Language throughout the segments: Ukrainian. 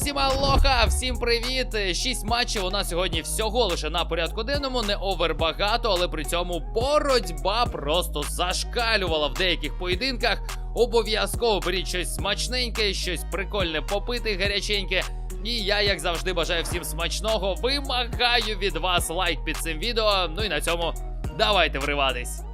Усім алоха, всім привіт! Шість матчів у нас сьогодні всього лише на порядку денному, не овер багато, але при цьому боротьба просто зашкалювала в деяких поєдинках. Обов'язково беріть щось смачненьке, щось прикольне попити, гаряченьке. І я, як завжди, бажаю всім смачного. Вимагаю від вас лайк під цим відео. Ну і на цьому давайте вриватись.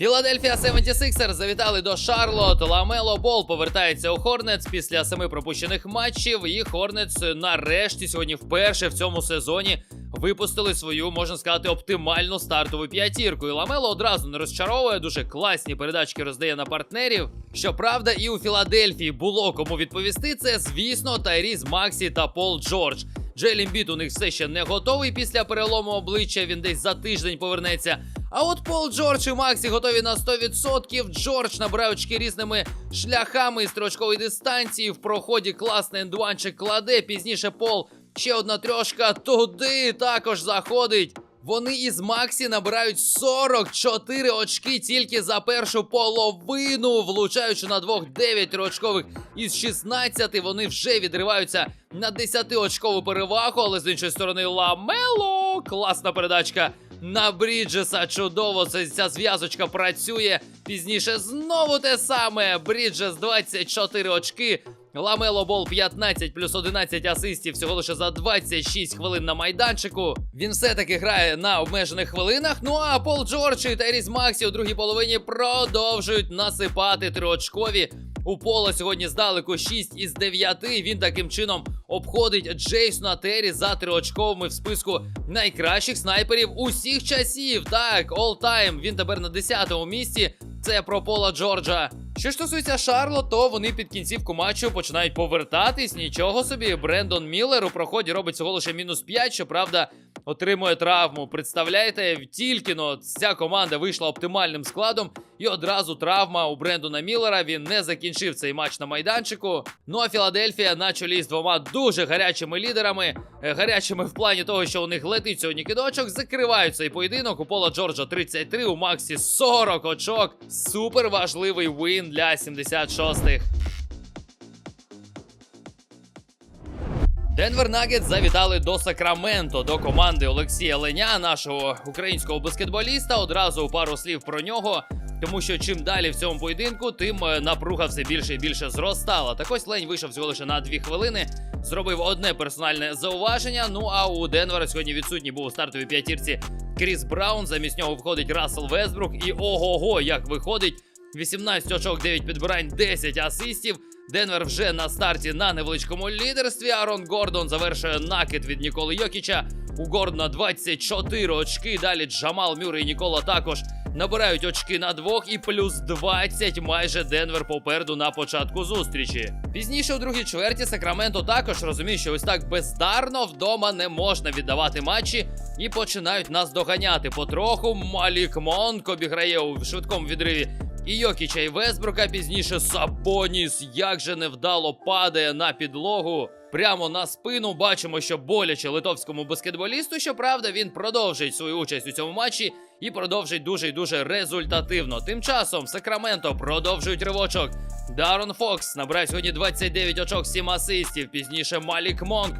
Філадельфія 76ers завітали до Шарлот. Ламело Бол повертається у Хорнетс після семи пропущених матчів. І Хорнетс нарешті сьогодні вперше в цьому сезоні випустили свою, можна сказати, оптимальну стартову п'ятірку. І Ламело одразу не розчаровує, дуже класні передачки роздає на партнерів. Щоправда, і у Філадельфії було кому відповісти. Це, звісно, Тайріз Максі та Пол Джордж. Джейлін Біт у них все ще не готовий після перелому обличчя. Він десь за тиждень повернеться. А от Пол Джордж і Максі готові на 100%. Джордж набирає очки різними шляхами із строчкової дистанції. В проході класний ендуанчик кладе. Пізніше Пол ще одна трьошка туди також заходить. Вони із Максі набирають 44 очки тільки за першу половину, влучаючи на двох 9 очкових із 16. Вони вже відриваються на 10 очкову перевагу, але з іншої сторони Ламело. Класна передачка на Бріджеса. Чудово, ця зв'язочка працює. Пізніше знову те саме. Бріджес 24 очки. Ламело Бол 15 плюс 11 асистів всього лише за 26 хвилин на майданчику. Він все-таки грає на обмежених хвилинах. Ну а Пол Джордж і Теріс Максі у другій половині продовжують насипати триочкові. У Пола сьогодні здалеку 6 із 9. Він таким чином обходить Джейсона Террі за триочковими в списку найкращих снайперів усіх часів. Так, all time. Він тепер на 10-му місці. Це про Пола Джорджа. Що стосується Шарло, то вони під кінцівку матчу починають повертатись. Нічого собі. Брендон Міллер у проході робить всього лише мінус 5, щоправда, отримує травму. Представляєте, тільки но ця команда вийшла оптимальним складом, і одразу травма у Брендона Міллера. Він не закінчив цей матч на майданчику. Ну а Філадельфія на чолі з двома дуже гарячими лідерами, е, гарячими в плані того, що у них летить сьогодні кидочок, закривають цей поєдинок. У Пола Джорджа 33, у Максі 40 очок. Супер важливий вин для 76-х. Денвер Нагетс завітали до Сакраменто до команди Олексія Леня, нашого українського баскетболіста. Одразу пару слів про нього. Тому що чим далі в цьому поєдинку, тим е, напруга все більше і більше зростала. Так ось Лень вийшов всього лише на 2 хвилини, зробив одне персональне зауваження. Ну а у Денвера сьогодні відсутній був у стартовій п'ятірці Кріс Браун. Замість нього виходить Рассел Весбрук. І ого-го, як виходить. 18 очок, 9 підбирань, 10 асистів. Денвер вже на старті на невеличкому лідерстві. Арон Гордон завершує накид від Ніколи Йокіча. У Гордона 24 очки. Далі Джамал Мюррей і Нікола також набирають очки на двох і плюс 20 майже Денвер попереду на початку зустрічі. Пізніше у другій чверті Сакраменто також розуміє, що ось так бездарно вдома не можна віддавати матчі і починають нас доганяти потроху. Малік Монк обіграє у швидкому відриві і Йокіча і Весбрука пізніше Сабоніс як же невдало падає на підлогу. Прямо на спину бачимо, що боляче литовському баскетболісту. Щоправда, він продовжить свою участь у цьому матчі і продовжить дуже і дуже результативно. Тим часом Сакраменто продовжують ривочок. Дарон Фокс набирає сьогодні 29 очок, 7 асистів. Пізніше Малік Монк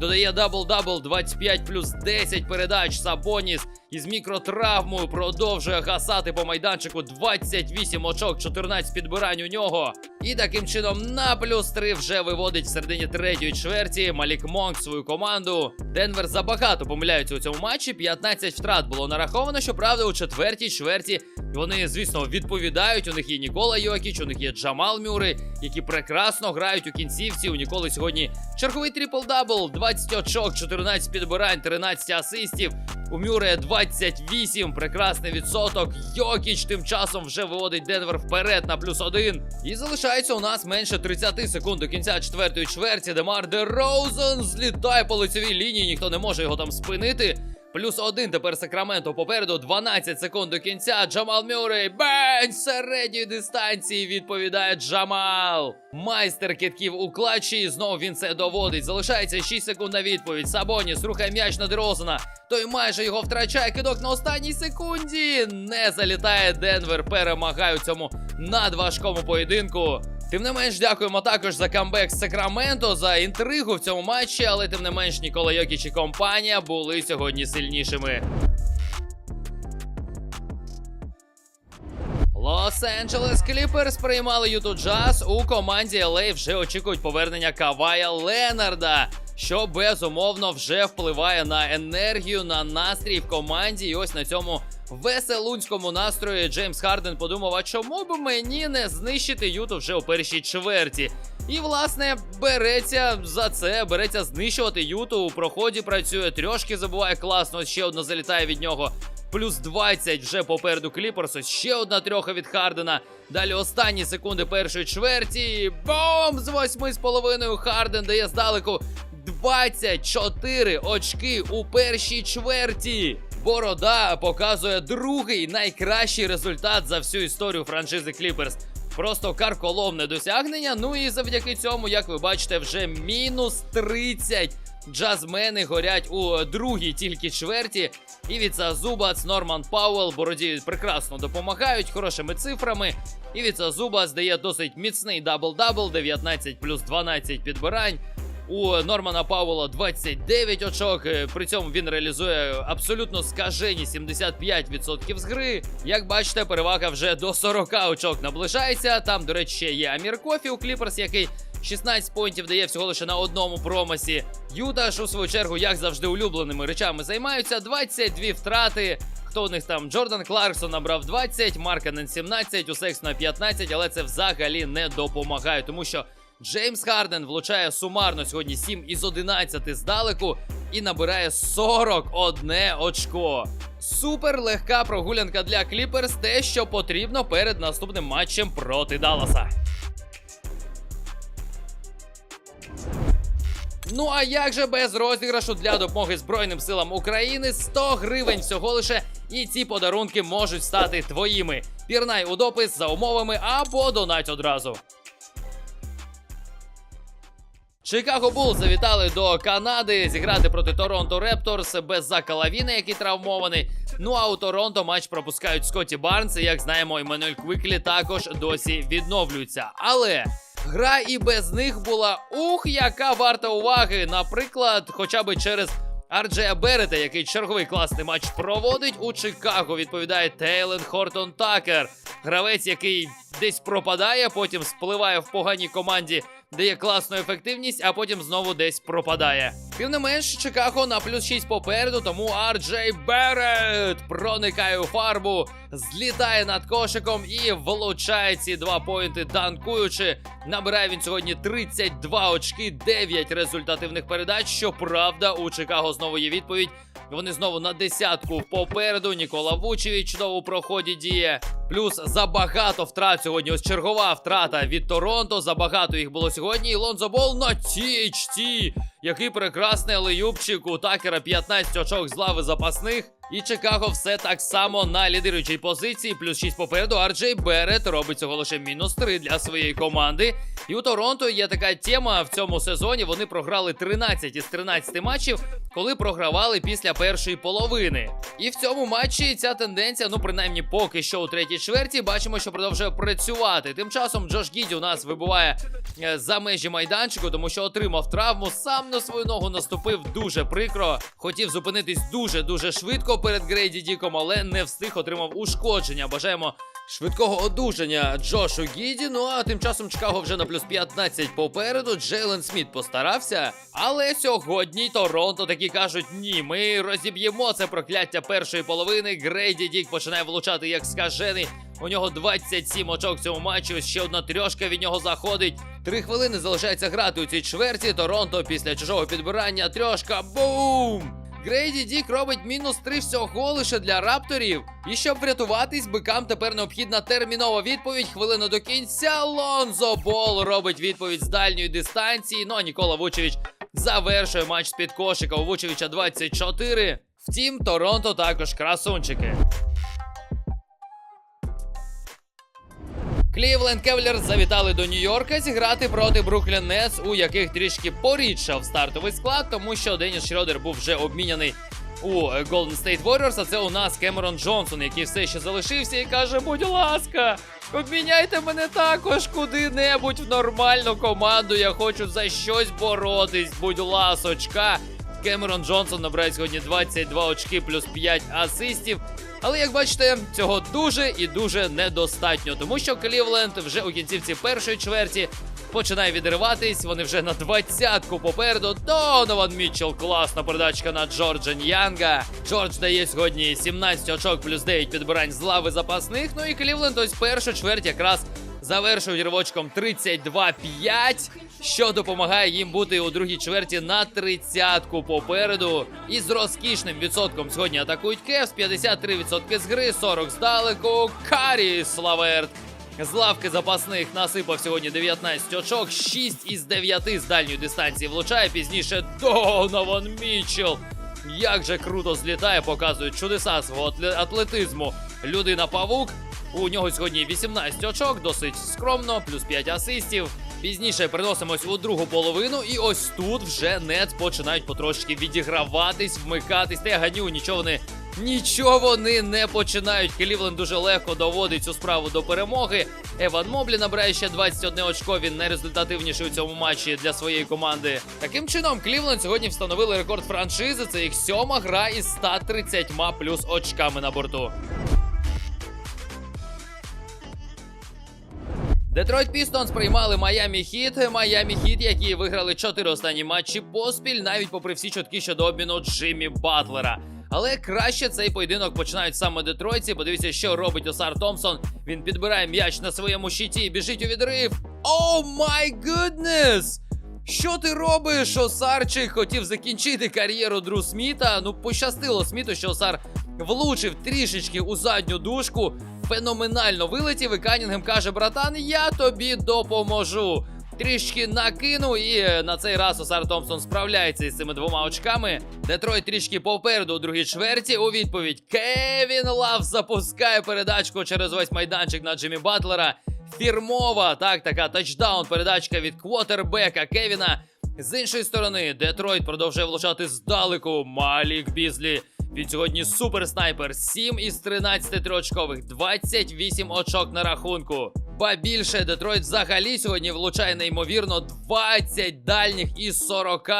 додає дабл-дабл 25 плюс 10 передач. Сабоніс із мікротравмою продовжує гасати по майданчику 28 очок, 14 підбирань у нього. І таким чином на плюс 3 вже виводить в середині третьої чверті Малік Монк свою команду. Денвер забагато помиляються у цьому матчі. 15 втрат було нараховано. Щоправда, у четвертій чверті вони, звісно, відповідають. У них є Нікола Йокіч, у них є Джамал Мюррей, які прекрасно грають у кінцівці. У Ніколи сьогодні черговий трипл-дабл, 20 очок, 14 підбирань, 13 асистів. У Мюре 28, прекрасний відсоток. Йокіч тим часом вже виводить Денвер вперед на плюс один. І залишається у нас менше 30 секунд до кінця четвертої чверті. Демар де Роузен злітає по лицевій лінії, ніхто не може його там спинити. Плюс один тепер Сакраменто попереду 12 секунд до кінця. Джамал Мюррей. Бень! Середньої дистанції відповідає Джамал. Майстер китків у клатчі. Знову він це доводить. Залишається 6 секунд на відповідь. Сабоніс рухає м'яч на Дерозена. Той майже його втрачає. Кидок на останній секунді. Не залітає Денвер. Перемагає у цьому надважкому поєдинку. Тим не менш, дякуємо також за камбек з Сакраменто, за інтригу в цьому матчі, але тим не менш Нікола Йокіч і компанія були сьогодні сильнішими. Лос-Анджелес Кліперс приймали Юту Джаз. У команді LA вже очікують повернення Кавая Ленарда, що безумовно вже впливає на енергію, на настрій в команді. І ось на цьому веселунському настрої Джеймс Харден подумав: а чому б мені не знищити Юту вже у першій чверті? І, власне, береться за це, береться знищувати Юту. У проході працює, трьошки забуває класно. Ще одна залітає від нього. Плюс 20 вже попереду Кліперс. Ось ще одна трьоха від Хардена. Далі останні секунди першої чверті. Бом! З восьми з половиною Харден дає здалеку 24 очки у першій чверті. Борода показує другий найкращий результат за всю історію франшизи Кліперс. Просто карколомне досягнення. Ну і завдяки цьому, як ви бачите, вже мінус 30. Джазмени горять у другій тільки чверті. Івіца Зубац, Норман Пауел, Бороді прекрасно допомагають хорошими цифрами. Івіца Зубац дає досить міцний дабл-дабл, 19 плюс 12 підбирань. У Нормана Пауела 29 очок. е, При цьому він реалізує абсолютно скажені 75% з гри. Як бачите, перевага вже до 40 очок наближається. Там, до речі, ще є Амір Кофі у Кліперс, який 16 поінтів дає всього лише на одному промасі. Юта ж у свою чергу, як завжди, улюбленими речами займаються. 22 втрати. Хто у них там? Джордан Кларксон набрав 20, Марканен 17, у Сексона 15, але це взагалі не допомагає, тому що Джеймс Харден влучає сумарно сьогодні 7 із 11 здалеку і набирає 41 очко. Супер легка прогулянка для Кліперс, те, що потрібно перед наступним матчем проти Далласа. Ну а як же без розіграшу для допомоги Збройним силам України 100 гривень всього лише, і ці подарунки можуть стати твоїми. Пірнай у допис за умовами або донать одразу. Чикаго Бул завітали до Канади зіграти проти Торонто Репторс без Зака Лавіна, який травмований. Ну а у Торонто матч пропускають Скотті Барнс. І, як знаємо, Еммануель Квіклі також досі відновлюється. Але гра і без них була ух, яка варта уваги. Наприклад, хоча б через Арджея Берета, який черговий класний матч проводить у Чикаго. Відповідає Тейлен Хортон Такер. Гравець, який десь пропадає, потім спливає в поганій команді, дає класну ефективність, а потім знову десь пропадає. Тим не менш, Чикаго на плюс 6 попереду, тому Арджей Берет проникає у фарбу, злітає над кошиком і влучає ці два поінти, данкуючи. Набирає він сьогодні 32 очки, 9 результативних передач. Щоправда, у Чикаго знову є відповідь. Вони знову на десятку попереду. Нікола Вучевич чудово у проході діє. Плюс забагато втрат сьогодні. Ось чергова втрата від Торонто. Забагато їх було сьогодні. І Лонзо Бол на тічці. Який прекрасний леюбчик у Такера 15 очок з лави запасних. І Чикаго все так само на лідируючій позиції. Плюс 6 попереду. Арджей Берет робить цього лише мінус 3 для своєї команди. І у Торонто є така тема в цьому сезоні. Вони програли 13 із 13 матчів, коли програвали після першої половини. І в цьому матчі ця тенденція, ну принаймні поки що у третій чверті, бачимо, що продовжує працювати. Тим часом Джош Гіді у нас вибуває е, за межі майданчику, тому що отримав травму. Сам на свою ногу наступив дуже прикро. Хотів зупинитись дуже дуже швидко перед Грейді Діком, але не встиг отримав ушкодження. Бажаємо швидкого одужання Джошу Гіді. Ну а тим часом Чикаго вже на плюс 15 попереду. Джейлен Сміт постарався. Але сьогодні Торонто такі кажуть: ні, ми розіб'ємо це прокляття першої половини. Грейді Дік починає влучати як скажений. У нього 27 очок цьому матчі. Ще одна трьошка від нього заходить. Три хвилини залишається грати у цій чверті. Торонто після чужого підбирання. Трьошка. Бум! Грейді Дік робить мінус 3 всього лише для рапторів. І щоб врятуватись, бикам тепер необхідна термінова відповідь. Хвилину до кінця. Лонзо Бол робить відповідь з дальньої дистанції. Ну а Нікола Вучевич завершує матч з-під кошика. У Вучевича 24. Втім, Торонто також красунчики. Клівленд Кевлер завітали до Нью-Йорка зіграти проти Бруклін Нетс, у яких трішки порідшав стартовий склад, тому що Деніс Шрёдер був вже обміняний у Golden State Warriors, а це у нас Кемерон Джонсон, який все ще залишився і каже: будь ласка, Обміняйте мене також куди-небудь в нормальну команду. Я хочу за щось боротись, будь ласочка. Кемерон Джонсон набирає сьогодні 22 очки плюс 5 асистів. Але як бачите, цього дуже і дуже недостатньо, тому що Клівленд вже у кінцівці першої чверті починає відриватись. Вони вже на двадцятку попереду. Донован Мітчелл, класна передачка на Джорджа Ньянга. Джордж дає сьогодні 17 очок плюс 9 підбирань з лави запасних. Ну і Клівленд ось першу чверть якраз завершують ривочком 32-5, що допомагає їм бути у другій чверті на тридцятку попереду. І з розкішним відсотком сьогодні атакують Кевс, 53% з гри, 40 здалеку. Карі Славерт. З лавки запасних насипав сьогодні 19 очок, 6 із 9 з дальньої дистанції влучає. Пізніше Донован Мітчелл. Як же круто злітає, показують чудеса свого атле- атлетизму. Людина Павук. У нього сьогодні 18 очок, досить скромно, плюс 5 асистів. Пізніше переносимось у другу половину, і ось тут вже Нетс починають потрошки відіграватись, вмикатись. Та я ганю, нічого вони. Нічого вони не починають. Клівленд дуже легко доводить цю справу до перемоги. Еван Моблі набирає ще 21 очко. Він найрезультативніший у цьому матчі для своєї команди. Таким чином, Клівленд сьогодні встановили рекорд франшизи. Це їх сьома гра із 130 плюс очками на борту. Детройт Пістонс приймали Майамі Хіт. Майамі Хіт, які виграли чотири останні матчі поспіль, навіть попри всі чутки щодо обміну Джиммі Батлера. Але краще цей поєдинок починають саме Детройці. Подивіться, що робить Осар Томпсон. Він підбирає м'яч на своєму щиті і біжить у відрив. О май гуднес! Що ти робиш, Осарчик? Хотів закінчити кар'єру Дру Сміта. Ну, пощастило Сміту, що Осар влучив трішечки у задню дужку. Феноменально вилетів, і Канінгем каже: братан, я тобі допоможу. Трішки накинув, і на цей раз Осар Томпсон справляється із цими двома очками. Детройт трішки попереду у другій чверті. У відповідь Кевін Лав запускає передачку через ось майданчик на Джиммі Батлера. Фірмова, так, така тачдаун передачка від квотербека Кевіна. З іншої сторони, Детройт продовжує влучати здалеку. Малік Бізлі. Він сьогодні супер снайпер. 7 із 13 триочкових, 28 очок на рахунку. Ба більше Детройт взагалі сьогодні влучає неймовірно 20 дальніх із 40.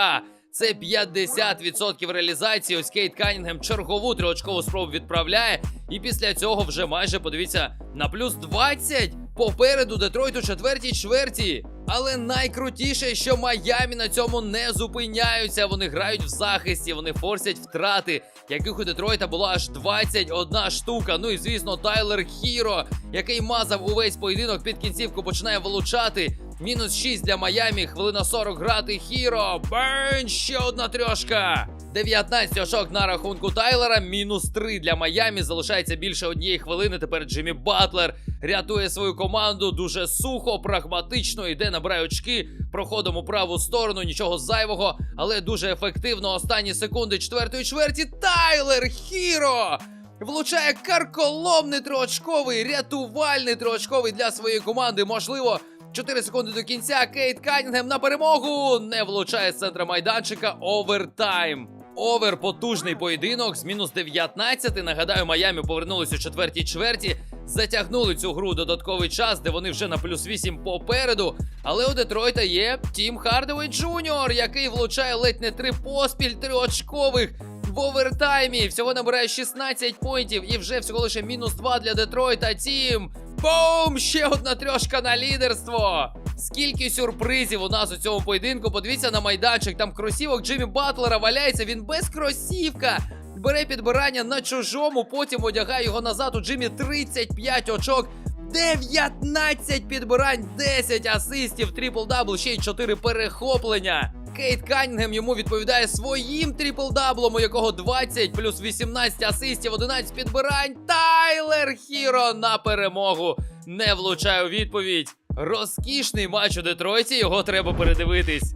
Це 50% реалізації. Ось Кейт Канінгем чергову триочкову спробу відправляє. І після цього вже майже подивіться на плюс 20 попереду Детройт у четвертій чверті. Але найкрутіше, що Майамі на цьому не зупиняються. Вони грають в захисті, вони форсять втрати, яких у Детройта було аж 21 штука. Ну і звісно, Тайлер Хіро, який мазав увесь поєдинок під кінцівку, починає вилучати. Мінус 6 для Майамі, хвилина 40 грати Хіро. Берн, ще одна трьошка. 19 очок на рахунку Тайлера, мінус 3 для Майамі. Залишається більше однієї хвилини. Тепер Джиммі Батлер рятує свою команду дуже сухо, прагматично, йде, набирає очки проходом у праву сторону, нічого зайвого, але дуже ефективно. Останні секунди четвертої чверті. Тайлер Хіро! Влучає карколомний триочковий, рятувальний триочковий для своєї команди. Можливо, 4 секунди до кінця. Кейт Канінгем на перемогу не влучає з центра майданчика. Овертайм. Овер потужний поєдинок з мінус 19. Нагадаю, Майамі повернулись у четвертій чверті. Затягнули цю гру додатковий час, де вони вже на плюс 8 попереду. Але у Детройта є Тім Хардовий Джуніор, який влучає ледь не три поспіль триочкових в овертаймі. Всього набирає 16 поінтів і вже всього лише мінус 2 для Детройта. Тім. Бум! Ще одна трьошка на лідерство. Скільки сюрпризів у нас у цьому поєдинку. Подивіться на майданчик. Там кросівок Джиммі Батлера валяється. Він без кросівка. Бере підбирання на чужому, потім одягає його назад. У Джиммі 35 очок. 19 підбирань, 10 асистів, трипл-дабл, ще й 4 перехоплення. Кейт Канінгем йому відповідає своїм трипл-даблом, у якого 20 плюс 18 асистів, 11 підбирань. Тайлер Хіро на перемогу не влучає у відповідь. Розкішний матч у Детройті, його треба передивитись.